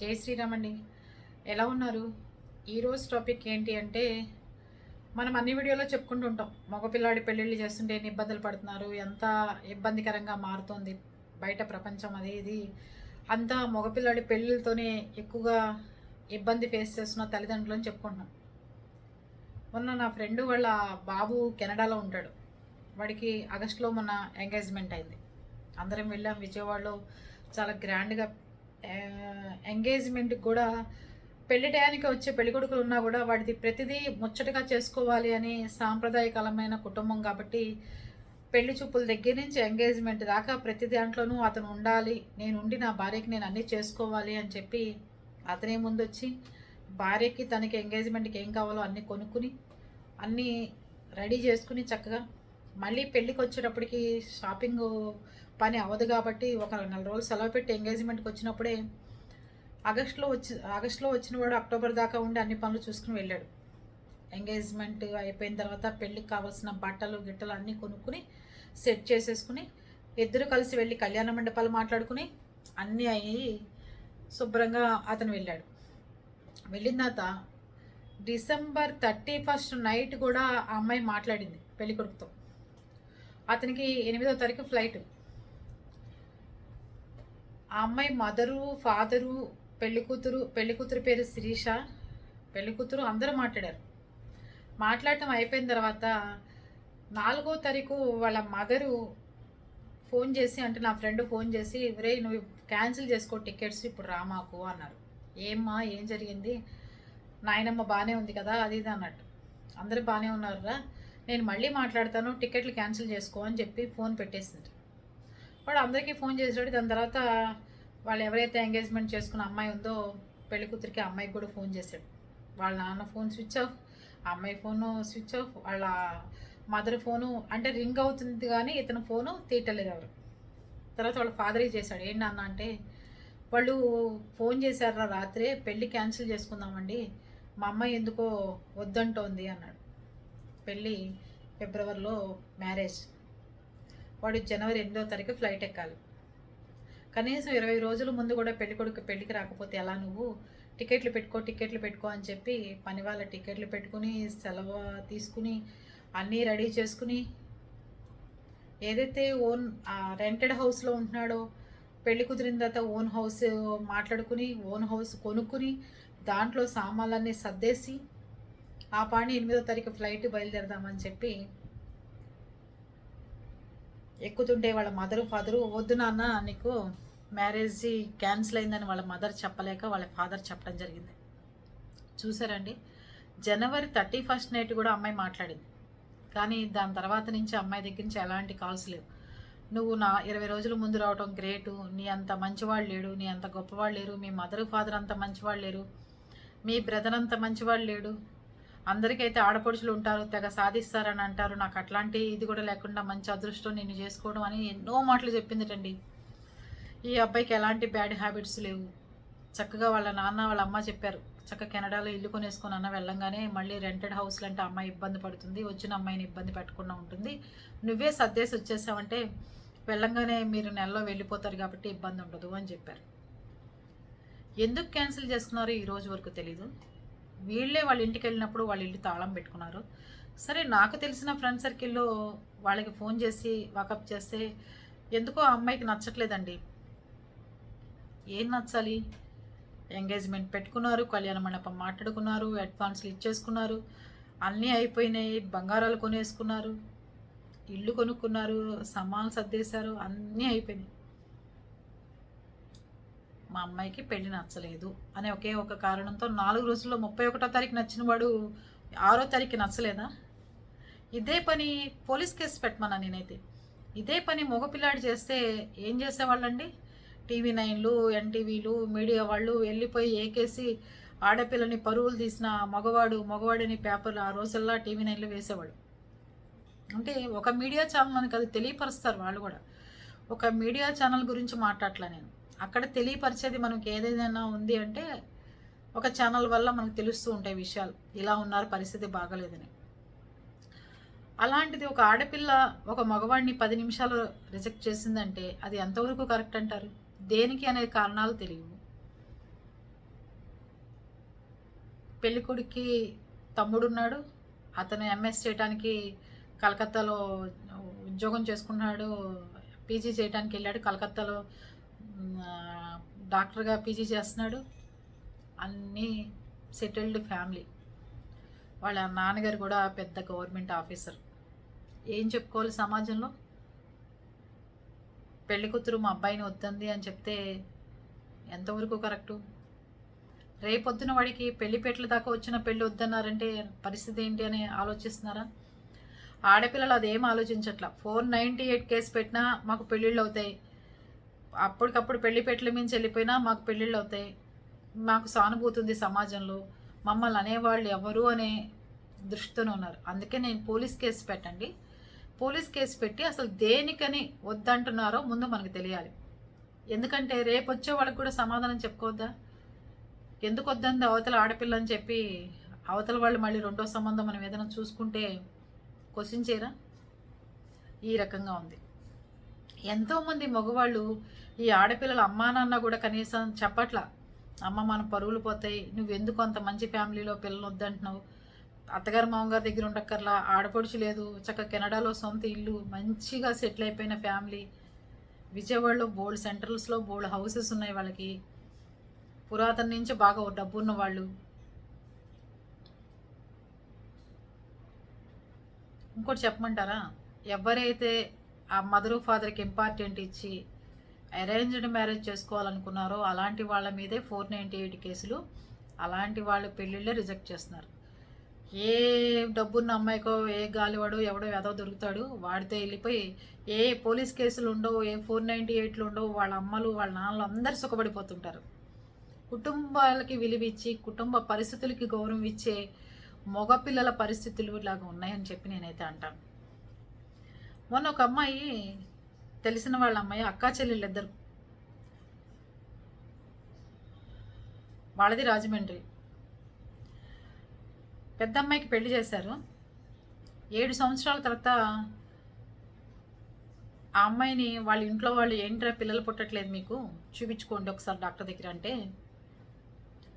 జై శ్రీరామ్ అండి ఎలా ఉన్నారు? ఈరోజు టాపిక్ ఏంటి అంటే మనం అన్ని వీడియోలో చెప్పుకుంటూ ఉంటాం. మగపిల్లాడి పెళ్ళిళ్ళు చేస్తుంటే ఎన్ని ఇబ్బందులు పడుతున్నారు ఎంత ఇబ్బందికరంగా మారుతోంది బయట ప్రపంచం అది ఇది అంతా మగపిల్లాడి పెళ్ళిళ్ళతోనే ఎక్కువగా ఇబ్బంది ఫేస్ చేస్తున్న తల్లిదండ్రులని చెప్పుకుంటున్నాం. మొన్న నా ఫ్రెండ్ వాళ్ళ బాబు కెనడాలో ఉంటాడు. వాడికి ఆగస్టులో మొన్న ఎంగేజ్మెంట్ అయింది. అందరం వెళ్ళాం విజయవాడలో. చాలా గ్రాండ్గా ఎంగేజ్మెంట్కి కూడా పెళ్ళి టయానికి వచ్చే పెళ్ళి కొడుకులు ఉన్నా కూడా వాటిది ప్రతిదీ ముచ్చటగా చేసుకోవాలి అని సాంప్రదాయకరమైన కుటుంబం కాబట్టి పెళ్ళి చూపుల దగ్గర నుంచి ఎంగేజ్మెంట్ దాకా ప్రతి దాంట్లోనూ అతను ఉండాలి నేను ఉండి నా భార్యకి నేను అన్నీ చేసుకోవాలి అని చెప్పి అతనే ముందొచ్చి భార్యకి తనకి ఎంగేజ్మెంట్కి ఏం కావాలో అన్నీ కొనుక్కుని అన్నీ రెడీ చేసుకుని చక్కగా మళ్ళీ పెళ్ళికి వచ్చేటప్పటికి షాపింగ్ పని అవ్వదు కాబట్టి ఒక నెల రోజులు సెలవు పెట్టి ఎంగేజ్మెంట్కి వచ్చినప్పుడే ఆగస్టులో వచ్చి ఆగస్టులో వచ్చిన వాడు అక్టోబర్ దాకా ఉండి అన్ని పనులు చూసుకుని వెళ్ళాడు. ఎంగేజ్మెంట్ అయిపోయిన తర్వాత పెళ్ళికి కావాల్సిన బట్టలు గిట్టలు అన్నీ కొనుక్కుని సెట్ చేసేసుకుని ఇద్దరు కలిసి వెళ్ళి కళ్యాణ మండపాలు మాట్లాడుకుని అన్నీ అయ్యి శుభ్రంగా అతను వెళ్ళాడు. వెళ్ళిన తర్వాత డిసెంబర్ థర్టీ ఫస్ట్ నైట్ కూడా ఆ అమ్మాయి మాట్లాడింది పెళ్ళికొడుకుతో. అతనికి ఎనిమిదో తారీఖు ఫ్లైట్. ఆ అమ్మాయి మదరు ఫాదరు పెళ్ళి కూతురు పెళ్ళి కూతురు పేరు శిరీష పెళ్ళి కూతురు అందరూ మాట్లాడారు. మాట్లాడటం అయిపోయిన తర్వాత నాలుగో తారీఖు వాళ్ళ మదరు ఫోన్ చేసి అంటే నా ఫ్రెండ్ ఫోన్ చేసి రే నువ్వు క్యాన్సిల్ చేసుకో టికెట్స్ ఇప్పుడు రామాకు అన్నారు. ఏమ్మా ఏం జరిగింది? నాయనమ్మ బాగానే ఉంది కదా అది ఇది అన్నట్టు. అందరూ బాగానే ఉన్నారురా నేను మళ్ళీ మాట్లాడతాను టికెట్లు క్యాన్సిల్ చేసుకో అని చెప్పి ఫోన్ పెట్టేసింది. వాడు అందరికీ ఫోన్ చేసాడు దాని తర్వాత వాళ్ళు ఎవరైతే ఎంగేజ్మెంట్ చేసుకున్న అమ్మాయి ఉందో పెళ్ళి కూతురికి ఆ అమ్మాయికి కూడా ఫోన్ చేశాడు. వాళ్ళ నాన్న ఫోన్ స్విచ్ ఆఫ్ ఆ అమ్మాయి ఫోను స్విచ్ ఆఫ్ వాళ్ళ మదర్ ఫోను అంటే రింగ్ అవుతుంది కానీ ఇతను ఫోను తీయటలేదు ఎవరు. తర్వాత వాళ్ళ ఫాదరే చేశాడు. ఏంటి నాన్న అంటే వాళ్ళు ఫోన్ చేశారా రాత్రే పెళ్ళి క్యాన్సిల్ చేసుకుందామండి మా అమ్మాయి ఎందుకో వద్దంటోంది అన్నాడు. పెళ్ళి ఫిబ్రవరిలో మ్యారేజ్. వాడు జనవరి ఎనిమిదో తారీఖు ఫ్లైట్ ఎక్కాలి. కనీసం ఇరవై రోజుల ముందు కూడా పెళ్ళి కొడుకు పెళ్ళికి రాకపోతే ఎలా నువ్వు? టికెట్లు పెట్టుకో టికెట్లు పెట్టుకో అని చెప్పి పని వాళ్ళ టికెట్లు పెట్టుకుని సెలవు తీసుకుని అన్నీ రెడీ చేసుకుని ఏదైతే ఓన్ రెంటెడ్ హౌస్లో ఉంటున్నాడో పెళ్ళి కుదిరిన తర్వాత ఓన్ హౌస్ మాట్లాడుకుని ఓన్ హౌస్ కొనుక్కుని దాంట్లో సామాన్లన్నీ సర్దేసి ఆ పాణి ఎనిమిదో తారీఖు ఫ్లైట్ బయలుదేరదామని చెప్పి ఎక్కుతుంటే వాళ్ళ మదరు ఫాదరు వద్దు నాన్న నీకు మ్యారేజ్ క్యాన్సిల్ అయిందని వాళ్ళ మదర్ చెప్పలేక వాళ్ళ ఫాదర్ చెప్పడం జరిగింది. చూసారండి? జనవరి థర్టీ ఫస్ట్ నైట్ కూడా అమ్మాయి మాట్లాడింది. కానీ దాని తర్వాత నుంచి అమ్మాయి దగ్గర నుంచి ఎలాంటి కాల్స్ లేవు. నువ్వు నా ఇరవై రోజుల ముందు రావటం గ్రేటు నీ అంత మంచివాళ్ళు లేడు. నీ అంత గొప్పవాళ్ళు లేరు. మీ మదర్ ఫాదర్ అంత మంచివాళ్ళు లేరు. మీ బ్రదర్ అంత మంచివాళ్ళు లేడు. అందరికైతే ఆడపడుచులు ఉంటారు తెగ సాధిస్తారని అంటారు. నాకు అట్లాంటి ఇది కూడా లేకుండా మంచి అదృష్టం నేను చేసుకోవడం అని ఎన్నో మాటలు చెప్పిందిటండి. ఈ అబ్బాయికి ఎలాంటి బ్యాడ్ హ్యాబిట్స్ లేవు. చక్కగా వాళ్ళ నాన్న వాళ్ళ అమ్మ చెప్పారు. చక్కగా కెనడాలో ఇల్లు కొనేసుకొని అన్న వెళ్ళంగానే మళ్ళీ రెంటెడ్ హౌస్లు అంటే అమ్మాయి ఇబ్బంది పడుతుంది వచ్చిన అమ్మాయిని ఇబ్బంది పెట్టకుండా ఉంటుంది. నువ్వే సర్దేసి వచ్చేసావంటే వెళ్ళంగానే మీరు నెలలో వెళ్ళిపోతారు కాబట్టి ఇబ్బంది ఉండదు అని చెప్పారు. ఎందుకు క్యాన్సిల్ చేసుకున్నారో ఈ రోజు వరకు తెలీదు. వీళ్ళే వాళ్ళ ఇంటికి వెళ్ళినప్పుడు వాళ్ళ ఇల్లు తాళం పెట్టుకున్నారు. సరే నాకు తెలిసిన ఫ్రెండ్ సర్కిల్లో వాళ్ళకి ఫోన్ చేసి వాకప్ చేస్తే ఎందుకో ఆ అమ్మాయికి నచ్చట్లేదండి. ఏం నచ్చాలి? ఎంగేజ్మెంట్ పెట్టుకున్నారు కళ్యాణ మండపం మాట్లాడుకున్నారు అడ్వాన్స్లు ఇచ్చేసుకున్నారు అన్నీ అయిపోయినాయి బంగారాలు కొనేసుకున్నారు ఇల్లు కొనుక్కున్నారు సమాన్ సర్దేశారు అన్నీ అయిపోయినాయి. మా అమ్మాయికి పెళ్ళి నచ్చలేదు అనే ఒకే ఒక కారణంతో నాలుగు రోజుల్లో ముప్పై ఒకటో తారీఖు నచ్చిన వాడు ఆరో తారీఖు నచ్చలేదా? ఇదే పని పోలీస్ కేసు పెట్టమన్నా నేనైతే. ఇదే పని మగపిల్లాడు చేస్తే ఏం చేసేవాళ్ళండి? టీవీ నైన్లు ఎన్టీవీలు మీడియా వాళ్ళు వెళ్ళిపోయి ఏకేసి ఆడపిల్లని పరువులు తీసిన మగవాడు మగవాడిని పేపర్లు ఆ రోజుల్లో టీవీ నైన్లు వేసేవాడు. అంటే ఒక మీడియా ఛానల్ అని అది తెలియపరుస్తారు వాళ్ళు కూడా. ఒక మీడియా ఛానల్ గురించి మాట్లాడలే నేను. అక్కడ తెలియపరిచేది మనకి ఏదైనా ఉంది అంటే ఒక ఛానల్ వల్ల మనకు తెలుస్తూ ఉంటాయి విషయాలు. ఇలా ఉన్నారు పరిస్థితి బాగలేదని. అలాంటిది ఒక ఆడపిల్ల ఒక మగవాడిని పది నిమిషాలు రిజెక్ట్ చేసిందంటే అది ఎంతవరకు కరెక్ట్ అంటారు? దేనికి అనే కారణాలు తెలియవు. పెళ్ళికొడుక్కి తమ్ముడున్నాడు అతను ఎంఎస్ చేయడానికి కలకత్తాలో ఉద్యోగం చేసుకున్నాడు పీజీ చేయడానికి వెళ్ళాడు కలకత్తాలో డాక్టర్గా పీజీ చేస్తున్నాడు. అన్నీ సెటిల్డ్ ఫ్యామిలీ. వాళ్ళ నాన్నగారు కూడా పెద్ద గవర్నమెంట్ ఆఫీసర్. ఏం చెప్పుకోవాలి సమాజంలో? పెళ్ళి కూతురు మా అబ్బాయిని వద్దంది అని చెప్తే ఎంతవరకు కరెక్టు? రేపొద్దున వాడికి పెళ్ళిపేటల దాకా వచ్చిన పెళ్ళి వద్దన్నారంటే పరిస్థితి ఏంటి అని ఆలోచిస్తున్నారా? ఆడపిల్లలు అదేం ఆలోచించట్లా. ఫోర్ నైంటీ ఎయిట్ కేసు పెట్టినా మాకు పెళ్ళిళ్ళు అవుతాయి. అప్పటికప్పుడు పెళ్ళి పెట్ల మించి వెళ్ళిపోయినా మాకు పెళ్ళిళ్ళు అవుతాయి. మాకు సానుభూతి ఉంది సమాజంలో. మమ్మల్ని అనేవాళ్ళు ఎవరు అనే దృష్టితోనే ఉన్నారు. అందుకే నేను పోలీస్ కేసు పెట్టండి. పోలీస్ కేసు పెట్టి అసలు దేనికని వద్దంటున్నారో ముందు మనకు తెలియాలి. ఎందుకంటే రేపు వచ్చే వాళ్ళకి కూడా సమాధానం చెప్పుకోవద్దా? ఎందుకు వద్దంది అవతల ఆడపిల్ల అని చెప్పి అవతల వాళ్ళు మళ్ళీ రెండో సంబంధం మనం ఏదైనా చూసుకుంటే క్వశ్చన్ చేయరా? ఈ రకంగా ఉంది. ఎంతోమంది మగవాళ్ళు ఈ ఆడపిల్లల అమ్మా నాన్న కూడా కనీసం చెప్పట్ల అమ్మ మన పరువులు పోతాయి నువ్వు ఎందుకు అంత మంచి ఫ్యామిలీలో పిల్లలు వద్దంటున్నావు అత్తగారు మామగారి దగ్గర ఉండక్కర్లా ఆడపడుచు లేదు చక్కగా కెనడాలో సొంత ఇల్లు మంచిగా సెటిల్ అయిపోయిన ఫ్యామిలీ. విజయవాడలో బోల్డ్ సెంటర్స్లో బోల్డ్ హౌసెస్ ఉన్నాయి వాళ్ళకి. పురాతన నుంచి బాగా డబ్బు ఉన్న వాళ్ళు. ఇంకోటి చెప్పమంటారా? ఎవరైతే ఆ మదరు ఫాదర్కి ఇంపార్టెంట్ ఇచ్చి అరేంజ్డ్ మ్యారేజ్ చేసుకోవాలనుకున్నారో అలాంటి వాళ్ళ మీదే ఫోర్ నైంటీ ఎయిట్ కేసులు అలాంటి వాళ్ళ పెళ్ళిళ్ళే రిజెక్ట్ చేస్తున్నారు. ఏ డబ్బున్న అమ్మాయికో ఏ గాలివాడో ఎవడో ఏదో దొరుకుతాడు వాడితో వెళ్ళిపోయి ఏ పోలీస్ కేసులు ఉండవు ఏ ఫోర్ నైంటీ ఎయిట్లు ఉండవు వాళ్ళ అమ్మలు వాళ్ళ నాన్నలు అందరు సుఖపడిపోతుంటారు. కుటుంబాలకి విలువిచ్చి కుటుంబ పరిస్థితులకి గౌరవం ఇచ్చే మగపిల్లల పరిస్థితులు ఇలాగా ఉన్నాయని చెప్పి నేనైతే అంటాను. మొన్న ఒక అమ్మాయి తెలిసిన వాళ్ళ అమ్మాయి అక్కా చెల్లెళ్ళు ఇద్దరు వాళ్ళది రాజమండ్రి. పెద్ద అమ్మాయికి పెళ్ళి చేశారు. ఏడు సంవత్సరాల తర్వాత ఆ అమ్మాయిని వాళ్ళ ఇంట్లో వాళ్ళు ఏంట్రా పిల్లలు పుట్టట్లేదు మీకు? చూపించుకోండి ఒకసారి డాక్టర్ దగ్గర అంటే.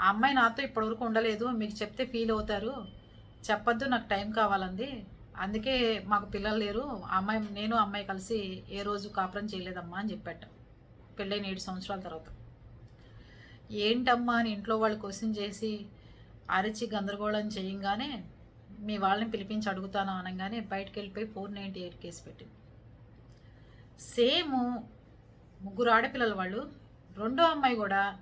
ఆ అమ్మాయి నాతో ఇప్పటివరకు ఉండలేదు. మీకు చెప్తే ఫీల్ అవుతారు. చెప్పొద్దు నాకు టైం కావాలంది. అందుకే మాకు పిల్లలు లేరు. అమ్మాయి నేను అమ్మాయి కలిసి ఏ రోజు కాపురం చేయలేదమ్మా అని చెప్పాట. పెళ్ళైన ఏడు సంవత్సరాల తర్వాత. ఏంటమ్మా అని ఇంట్లో వాళ్ళు క్వశ్చన్ చేసి అరిచి గందరగోళం చేయంగానే మీ వాళ్ళని పిలిపించి అడుగుతాను అనగానే బయటకు వెళ్ళిపోయి ఫోర్ నైంటీ ఎయిట్ కేసు పెట్టింది. సేమ్ ముగ్గురు ఆడపిల్లల వాళ్ళు రెండో అమ్మాయి కూడా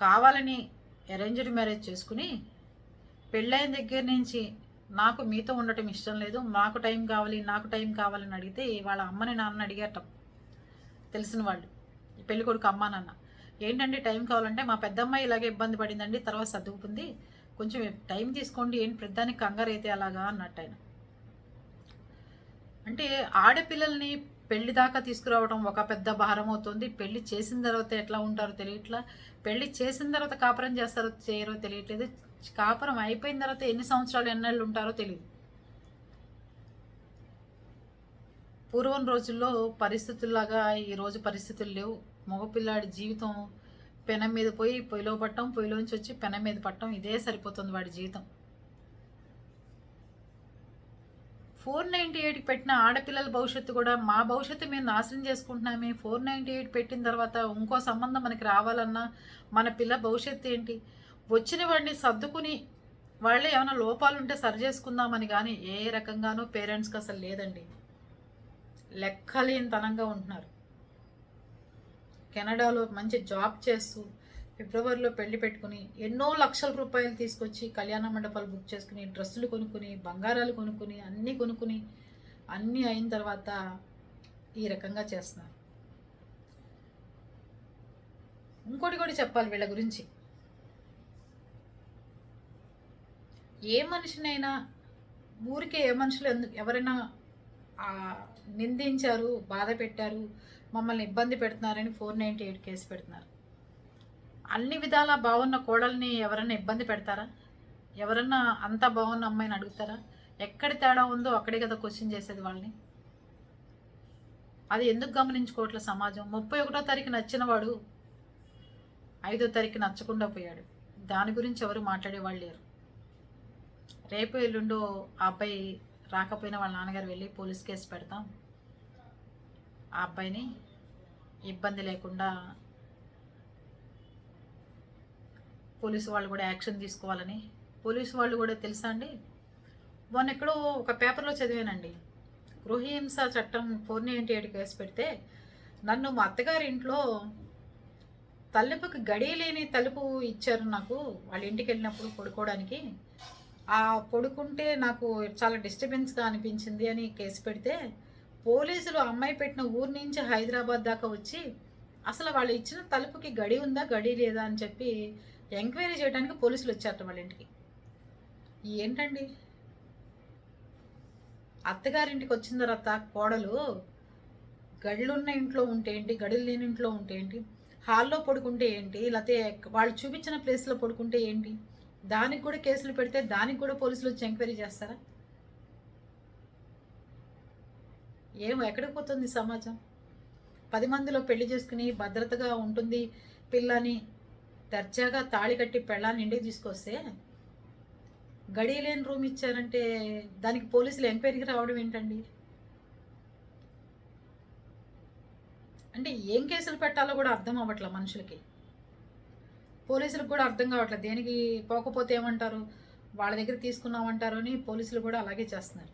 కావాలని అరేంజ్డ్ మ్యారేజ్ చేసుకుని పెళ్ళైన దగ్గర నుంచి నాకు మీతో ఉండటం ఇష్టం లేదు మాకు టైం కావాలి నాకు టైం కావాలని అడిగితే వాళ్ళ అమ్మని నాన్న అడిగారట. తెలిసిన వాళ్ళు. పెళ్ళి కొడుకు అమ్మ నాన్న. ఏంటంటే టైం కావాలంటే మా పెద్దమ్మాయి ఇలాగే ఇబ్బంది పడిందండి తర్వాత సర్దుకుంది. కొంచెం టైం తీసుకోండి ఏంటి పెద్దానికి కంగారు అయితే అలాగా అన్నట్టు ఆయన. అంటే ఆడపిల్లల్ని పెళ్ళి దాకా తీసుకురావడం ఒక పెద్ద భారం అవుతుంది. పెళ్ళి చేసిన తర్వాత ఎట్లా ఉంటారో తెలియట్లా. పెళ్ళి చేసిన తర్వాత కాపురం చేస్తారో చేయరో తెలియట్లేదు. కాపురం అయిపోయిన తర్వాత ఎన్ని సంవత్సరాలు ఎన్నెళ్ళు ఉంటారో తెలియదు పూర్వం రోజుల్లో పరిస్థితుల్లాగా ఈరోజు పరిస్థితులు లేవు. మగపిల్లాడి జీవితం పెనం మీద పోయి పొయ్యిలో పట్టడం పొయ్యిలోంచి వచ్చి పెనం మీద పట్టడం ఇదే సరిపోతుంది వాడి జీవితం. ఫోర్ నైంటీ ఎయిట్కి పెట్టిన ఆడపిల్లల భవిష్యత్తు కూడా మా భవిష్యత్తు మేము నాశనం చేసుకుంటున్నామే. ఫోర్ నైంటీ ఎయిట్ పెట్టిన తర్వాత ఇంకో సంబంధం మనకి రావాలన్నా మన పిల్ల భవిష్యత్తు ఏంటి? వచ్చిన వాడిని సర్దుకుని వాళ్ళే ఏమైనా లోపాలు ఉంటే సరి చేసుకుందామని కానీ ఏ రకంగానూ పేరెంట్స్కి అసలు లేదండి. లెక్కలేనితనంగా ఉంటున్నారు. కెనడాలో మంచి జాబ్ చేస్తూ ఫిబ్రవరిలో పెళ్ళి పెట్టుకుని ఎన్నో లక్షల రూపాయలు తీసుకొచ్చి కళ్యాణ మండపాలు బుక్ చేసుకుని డ్రెస్సులు కొనుక్కుని బంగారాలు కొనుక్కుని అన్నీ కొనుక్కుని అన్నీ అయిన తర్వాత ఈ రకంగా చేస్తున్నారు. ఇంకోటి కూడా చెప్పాలి వీళ్ళ గురించి. ఏ మనిషినైనా ఊరికే ఏ మనుషులు ఎందుకు ఎవరైనా నిందించారు బాధ పెట్టారు మమ్మల్ని ఇబ్బంది పెడుతున్నారని ఫోర్ నైంటీ ఎయిట్ కేసు పెడుతున్నారు. అన్ని విధాలా బాగున్న కోడల్ని ఎవరైనా ఇబ్బంది పెడతారా? ఎవరన్నా అంత బాగున్న అమ్మాయిని అడుగుతారా? ఎక్కడ తేడా ఉందో అక్కడే కదా క్వశ్చన్ చేసేది వాళ్ళని. అది ఎందుకు గమనించుకోవట్లే సమాజం? ముప్పై ఒకటో తారీఖు నచ్చినవాడు ఐదో తారీఖు నచ్చకుండా పోయాడు. దాని గురించి ఎవరు మాట్లాడేవాళ్ళు లేరు. రేపు ఎల్లుండో ఆ అబ్బాయి రాకపోయినా వాళ్ళ నాన్నగారు వెళ్ళి పోలీస్ కేసు పెడతాం. ఆ అబ్బాయిని ఇబ్బంది లేకుండా పోలీసు వాళ్ళు కూడా యాక్షన్ తీసుకోవాలని. పోలీసు వాళ్ళు కూడా తెలుసా అండి? మొన్న ఎక్కడో ఒక పేపర్లో చదివానండి. గృహహింస చట్టం ఫోర్ నైంటీ ఎయిట్ కేసు పెడితే నన్ను మా అత్తగారి ఇంట్లో తలుపుకి గడి లేని తలుపు ఇచ్చారు నాకు వాళ్ళ ఇంటికి వెళ్ళినప్పుడు పడుకోవడానికి. ఆ పడుకుంటే నాకు చాలా డిస్టర్బెన్స్గా అనిపించింది అని కేసు పెడితే పోలీసులు అమ్మాయి పెట్టిన ఊరు నుంచి హైదరాబాద్ దాకా వచ్చి అసలు వాళ్ళు ఇచ్చిన తలుపుకి గడి ఉందా గడి లేదా అని చెప్పి ఎంక్వైరీ చేయడానికి పోలీసులు వచ్చారట వాళ్ళ ఇంటికి. ఏంటండి? అత్తగారింటికి వచ్చిన తర్వాత కోడలు గడులున్న ఇంట్లో ఉంటే ఏంటి గడులు లేని ఇంట్లో ఉంటే ఏంటి హాల్లో పడుకుంటే ఏంటి లేకపోతే వాళ్ళు చూపించిన ప్లేస్లో పడుకుంటే ఏంటి దానికి కూడా కేసులు పెడితే దానికి కూడా పోలీసులు వచ్చి ఎంక్వైరీ చేస్తారా? ఏం ఎక్కడికి పోతుంది సమాజం? పది మందిలో పెళ్ళి చేసుకుని భద్రతగా ఉంటుంది పిల్లని దర్జాగా తాళి కట్టి పెళ్ళాన్ని ఇంటికి తీసుకొస్తే గడి లేని రూమ్ ఇచ్చారంటే దానికి పోలీసులు ఎంక్వైరీకి రావడం ఏంటండి? అంటే ఏం కేసులు పెట్టాలో కూడా అర్థం అవ్వట్లే మనుషులకి. పోలీసులకు కూడా అర్థం కావట్లేదు దేనికి పోకపోతే ఏమంటారు? వాళ్ళ దగ్గర తీసుకున్నామంటారు అని పోలీసులు కూడా అలాగే చేస్తున్నారు.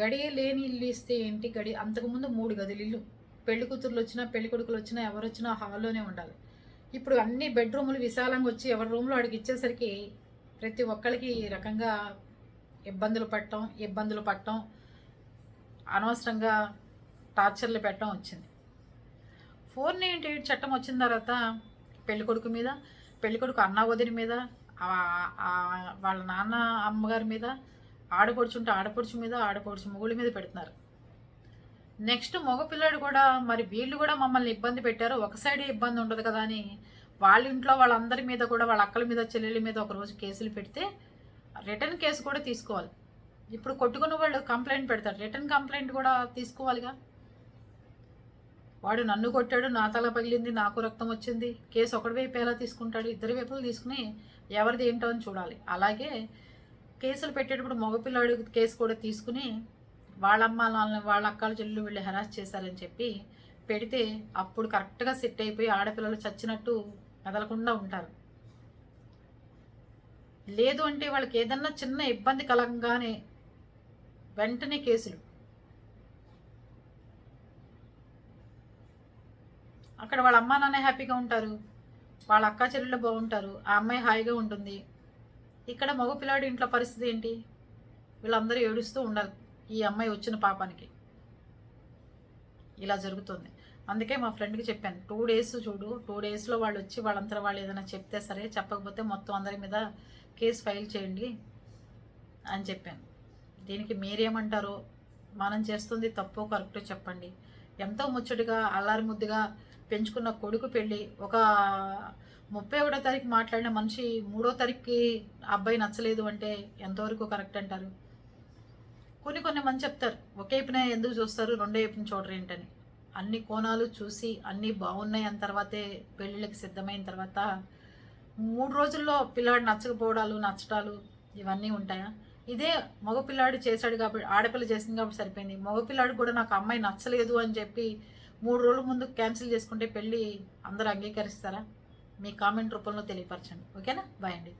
గడి లేని ఇల్లు ఇస్తే ఏంటి? గడి అంతకుముందు మూడు గదులు ఇల్లు పెళ్ళి కూతుర్లు వచ్చినా పెళ్ళి కొడుకులు వచ్చినా ఎవరు వచ్చినా హాల్లోనే ఉండాలి. ఇప్పుడు అన్ని బెడ్రూములు విశాలంగా వచ్చి ఎవరి రూమ్లో అడిగిచ్చేసరికి ప్రతి ఒక్కరికి ఈ రకంగా ఇబ్బందులు పట్టడం ఇబ్బందులు పట్టడం అనవసరంగా టార్చర్లు పెట్టడం వచ్చింది. ఫోర్ నైంటీ ఎయిట్ చట్టం వచ్చిన తర్వాత పెళ్ళికొడుకు మీద పెళ్ళికొడుకు అన్న వదిన మీద వాళ్ళ నాన్న అమ్మగారి మీద ఆడపడుచుంటే ఆడపడుచు మీద ఆడపడుచు మొగుళ్ళ మీద పెడుతున్నారు. నెక్స్ట్ మగపిల్లాడు కూడా మరి వీళ్ళు కూడా మమ్మల్ని ఇబ్బంది పెట్టారు. ఒక సైడే ఇబ్బంది ఉండదు కదా అని. వాళ్ళ ఇంట్లో వాళ్ళందరి మీద కూడా వాళ్ళ అక్కల మీద చెల్లెళ్ళ మీద ఒకరోజు కేసులు పెడితే రిటర్న్ కేసు కూడా తీసుకోవాలి. ఇప్పుడు కొట్టుకున్న వాళ్ళు కంప్లైంట్ పెడతారు. రిటర్న్ కంప్లైంట్ కూడా తీసుకోవాలిగా. వాడు నన్ను కొట్టాడు నా తల పగిలింది నాకు రక్తం వచ్చింది. కేసు ఒకటి వైపు ఎలా తీసుకుంటాడు? ఇద్దరి వైపులు తీసుకుని ఎవరిది ఏంటో అని చూడాలి. అలాగే కేసులు పెట్టేటప్పుడు మగపిల్లాడు కేసు కూడా తీసుకుని వాళ్ళమ్మ వాళ్ళని వాళ్ళ అక్కల చెల్లు వీళ్ళు హెరాస్ చేశారని చెప్పి పెడితే అప్పుడు కరెక్ట్గా సెట్ అయిపోయి ఆడపిల్లలు చచ్చినట్టు కదలకుండా ఉంటారు. లేదు అంటే వాళ్ళకి ఏదన్నా చిన్న ఇబ్బంది కలగంగానే వెంటనే కేసులు. అక్కడ వాళ్ళ అమ్మా నాన్న హ్యాపీగా ఉంటారు. వాళ్ళ అక్క చెల్లెళ్ళు బాగుంటారు. ఆ అమ్మాయి హాయిగా ఉంటుంది. ఇక్కడ మగ పిల్లాడి ఇంట్లో పరిస్థితి ఏంటి? వీళ్ళందరూ ఏడుస్తూ ఉండాలి. ఈ అమ్మాయి వచ్చిన పాపానికి. ఇలా జరుగుతుంది. అందుకే మా ఫ్రెండ్కి చెప్పాను టూ డేస్ చూడు టూ డేస్లో వాళ్ళు వచ్చి వాళ్ళంతా వాళ్ళు ఏదైనా చెప్తే సరే చెప్పకపోతే మొత్తం అందరి మీద కేసు ఫైల్ చేయండి అని చెప్పాను. దీనికి మీరేమంటారో మనం చేస్తుంది తప్పు కరెక్ట్ చెప్పండి. ఎంతో ముచ్చటగా అల్లారి ముద్దుగా పెంచుకున్న కొడుకు పెళ్ళి ఒక ముప్పై ఒకటో తారీఖు మాట్లాడిన మనిషి మూడో తారీఖుకి అబ్బాయి నచ్చలేదు అంటే ఎంతవరకు కరెక్ట్ అంటారు? కొన్ని కొన్ని మంది చెప్తారు ఒకే వైపున ఎందుకు చూస్తారు రెండో వైపున చూడరు ఏంటని. అన్ని కోణాలు చూసి అన్నీ బాగున్నాయి అన్న తర్వాతే పెళ్ళిళ్ళకి సిద్ధమైన తర్వాత మూడు రోజుల్లో పిల్లాడు నచ్చకపోవడాలు నచ్చటాలు ఇవన్నీ ఉంటాయా? ఇదే మగపిల్లాడు చేశాడు కాబట్టి ఆడపిల్ల చేసింది కాబట్టి సరిపోయింది. మగపిల్లాడు కూడా నాకు అమ్మాయి నచ్చలేదు అని చెప్పి మూడు రోజుల ముందు క్యాన్సిల్ చేసుకుంటే పెళ్ళి అందరూ అంగీకరిస్తారా? మీ కామెంట్ రూపంలో తెలియపరచండి. ఓకేనా? బాయ్ అండి.